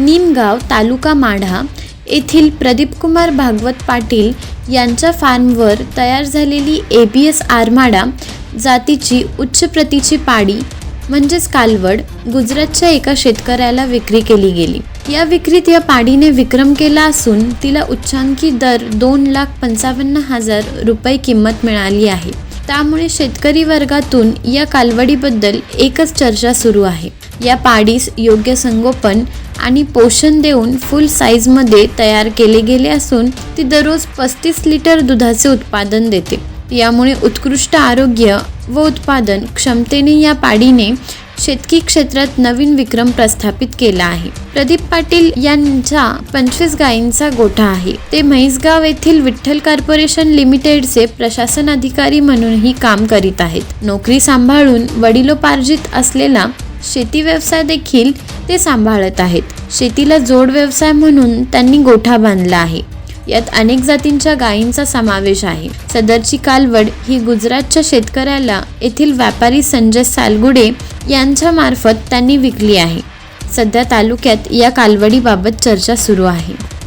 निमगाव तालुका माढा येथील प्रदीपकुमार भागवत पाटील यांच्या फार्मवर तयार झालेली ए बी एस आरमाडा जातीची उच्च प्रतीची पाडी म्हणजेच कालवड गुजरातच्या एका शेतकऱ्याला विक्री केली गेली. या विक्रीत या पाडीने विक्रम केला असून तिला उच्चांकी दर दोन लाख पंचावन्न हजार रुपये किंमत मिळाली आहे. त्यामुळे शेतकरी वर्गातून या कालवडीबद्दल एकच चर्चा सुरू आहे. या पाडीस योग्य संगोपन आणि पोषण देऊन फुल साईजमध्ये तयार केले गेले असून ती दररोज पस्तीस लिटर दुधाचे उत्पादन देते. यामुळे उत्कृष्ट आरोग्य व उत्पादन क्षमतेने या पाडीने शेतकी क्षेत्रात नवीन विक्रम प्रस्थापित केला आहे. प्रदीप पाटील यांचा पंचवीस गायींचा गोठा आहे. ते म्हैसगाव येथील विठ्ठल कॉर्पोरेशन लिमिटेडचे प्रशासन अधिकारी म्हणूनही काम करीत आहेत. नोकरी सांभाळून वडिलोपार्जित असलेला शेती व्यवसाय देखील ते सांभाळत आहेत. शेतीला जोड व्यवसाय म्हणून त्यांनी गोठा बांधला आहे. यात अनेक जातींच्या गायींचा समावेश आहे. सदरची कालवड ही गुजरातच्या शेतकऱ्याला येथील व्यापारी संजय सालगुडे यांच्या मार्फत त्यांनी विकली आहे. सध्या तालुक्यात या कालवडीबाबत चर्चा सुरू आहे.